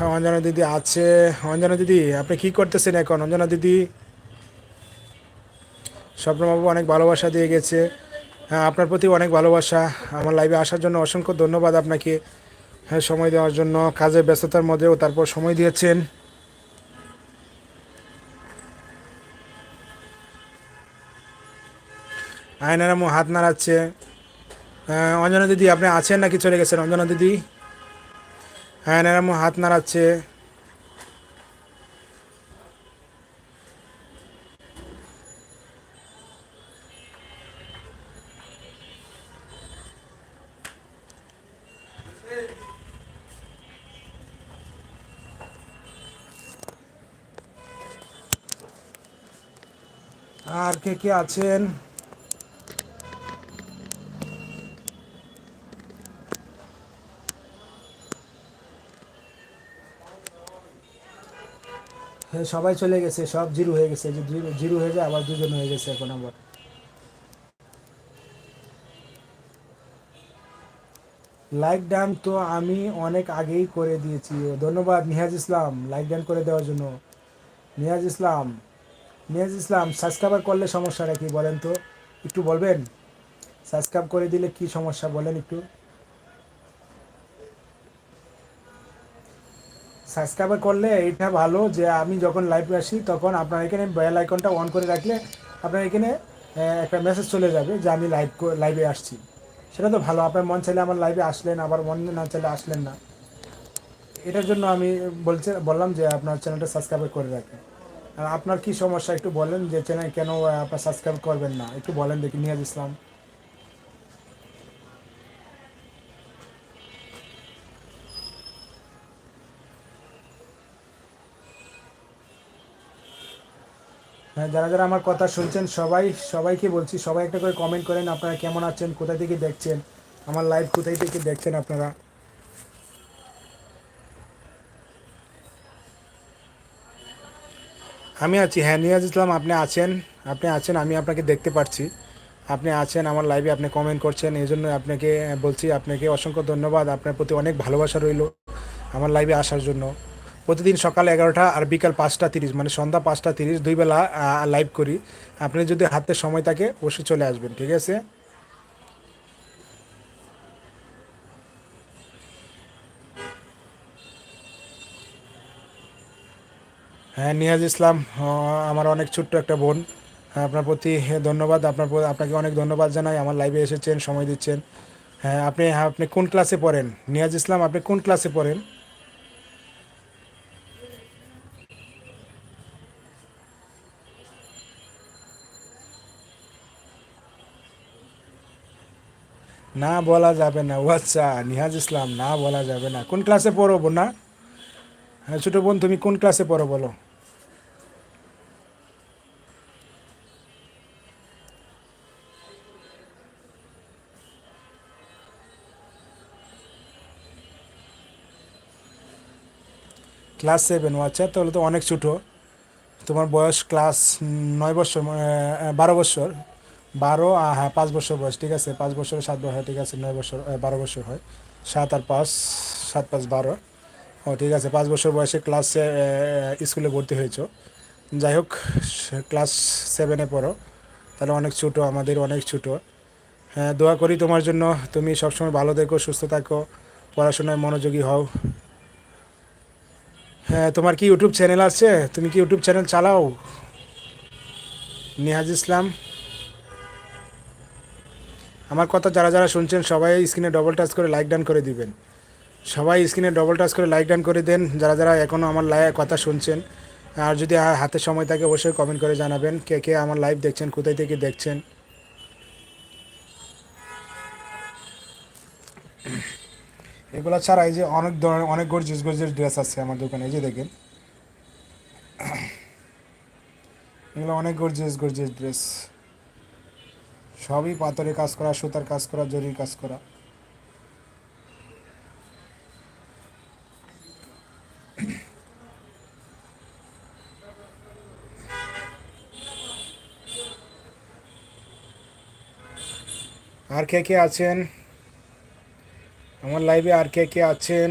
হ্যাঁ, অঞ্জনা দিদি আছে। অঞ্জনা দিদি আপনি কি করতেছেন এখন? অঞ্জনা দিদি স্বপ্নবাবু অনেক ভালোবাসা দিয়ে গেছে। হ্যাঁ আপনার প্রতি অনেক ভালোবাসা। আমার লাইভে আসার জন্য অসংখ্য ধন্যবাদ আপনাকে। হ্যাঁ সময় দেওয়ার জন্য কাজের ব্যস্ততার মধ্যেও তারপর সময় দিয়েছেন। আয়নারামু হাত নাড়াচ্ছে। আহ, অঞ্জনা দিদি আপনি আছেন নাকি চলে গেছেন? অঞ্জনা দিদি? আয়নারামু হাত নাড়াচ্ছে। আর কে কে আছেন? হ্যাঁ সবাই চলে গেছে, সব জিরো হয়ে গেছে, যে জিরো হয়ে যায়, আবার দুজন হয়ে গেছে এখন আবার। লাইক ডান তো আমি অনেক আগেই করে দিয়েছি। ধন্যবাদ নিহাজ ইসলাম লাইক ডান করে দেওয়ার জন্য। নিহাজ ইসলাম নিয়াজ ইসলাম সাবস্ক্রাইবার করলে সমস্যাটা কি বলেন তো? একটু বলবেন? সাবস্ক্রাইব করে দিলে কি সমস্যা বলেন একটু? সাবস্ক্রাইবার করলে এটা ভালো যে আমি যখন লাইভে আসি, তখন আপনার এখানে বেল আইকনটা অন করে রাখলে আপনার এখানে একটা মেসেজ চলে যাবে যে আমি লাইভ লাইভে আসছি। সেটা তো ভালো, আপনার মন চাইলে আমার লাইভে আসলেন, আবার মন না চাইলে আসলেন না। এটার জন্য আমি বলছে, বললাম যে আপনার চ্যানেলটা সাবস্ক্রাইব করে রাখেন। আর আপনার কি সমস্যা একটু বলেন যে চ্যানেল কেন আপনার সাবস্ক্রাইব করবেন না? একটু বলেন দেখি, নিয়াজ ইসলাম। যারা যারা আমার কথা শুনছেন, সবাই, সবাইকে বলছি, সবাই একটা করে কমেন্ট করেন আপনারা কেমন আছেন, কোথায় থেকে দেখছেন, আমার লাইভ কোথায় থেকে দেখছেন আপনারা? আমি আছি হ্যাঁ নিয়াজ ইসলাম, আপনি আছেন আপনি আছেন, আমি আপনাকে দেখতে পাচ্ছি। আপনি আছেন, আমার লাইভে আপনি কমেন্ট করছেন, এই জন্য আপনাকে, বলছি, আপনাকে অসংখ্য ধন্যবাদ, আপনার প্রতি অনেক ভালোবাসা রইল আমার লাইভে আসার জন্য। প্রতিদিন সকাল এগারোটা আর বিকাল পাঁচটা তিরিশ মানে সন্ধ্যা পাঁচটা তিরিশ, দুই বেলা লাইভ করি। আপনি যদি হাতে সময় থাকে, অবশ্যই চলে আসবেন, ঠিক আছে? হ্যাঁ নিয়াজ ইসলাম আমার অনেক ছোট্ট একটা বোন। আপনার প্রতি ধন্যবাদ, আপনার আপনাকে অনেক ধন্যবাদ জানাই। আমার লাইভে এসেছেন, সময় দিচ্ছেন। হ্যাঁ আপনি আপনি কোন ক্লাসে পড়েন? নিয়াজ ইসলাম, আপনি কোন ক্লাসে পড়েন? না বলা যাবে না। ও আচ্ছা নিহাজ ইসলাম, না বলা যাবে না। কোন ক্লাসে পড়ো না? হ্যাঁ ছোটো বোন, তুমি কোন ক্লাসে পড়ো বলো? ক্লাস সেভেন ও আচ্ছা তাহলে তো অনেক ছোটো। তোমার বয়স ক্লাস নয় বছর বারো বছর। বারো হ্যাঁ পাঁচ বছর বয়স, ঠিক আছে? পাঁচ বছর, সাত বছর, হয়, ঠিক আছে, নয় বছর বারো বছর হয়। সাত আর পাঁচ, সাত পাঁচ বারো। ও, ঠিক আছে, পাঁচ বছর বয়সে ক্লাসে স্কুলে ভর্তি হয়েছো। যাই হোক ক্লাস সেভেনে পড়ো। তাহলে অনেক ছোটো, আমাদের অনেক ছোটো। হ্যাঁ দোয়া করি তোমার জন্য। তুমি সবসময় ভালো থেকো, সুস্থ থাকো, পড়াশোনায় মনোযোগী হও। হ্যাঁ তোমার কি ইউটিউব চ্যানেল আছে? তুমি কি ইউটিউব চ্যানেল চালাও? নিহাজ ইসলাম। আমার কথা যারা যারা শুনছেন, সবাই স্ক্রিনে ডবল টাচ করে লাইক ডান করে দিবেন। সবাই স্ক্রিনে ডবল টাচ করে লাইক ডান করে দেন, যারা যারা এখনও আমার লাই কথা শুনছেন। আর যদি হাতে সময় থাকে, অবশ্যই কমেন্ট করে জানাবেন, কে কে আমার লাইভ দেখছেন, কোথায় থেকে দেখছেন। এগুলো ছাড়া এই যে অনেক ধরনের, অনেক গর্জিয়াস গর্জিয়াস ড্রেস আছে আমার দোকানে, এই যে দেখেন। এগুলো অনেক গর্জিয়াস গর্জিয়াস ড্রেস সবই পাথরে কাজ করা, সুতার কাজ করা, জরির কাজ করা। আর কে কে আছেন? আমার লাইভে আর কে কে আছেন?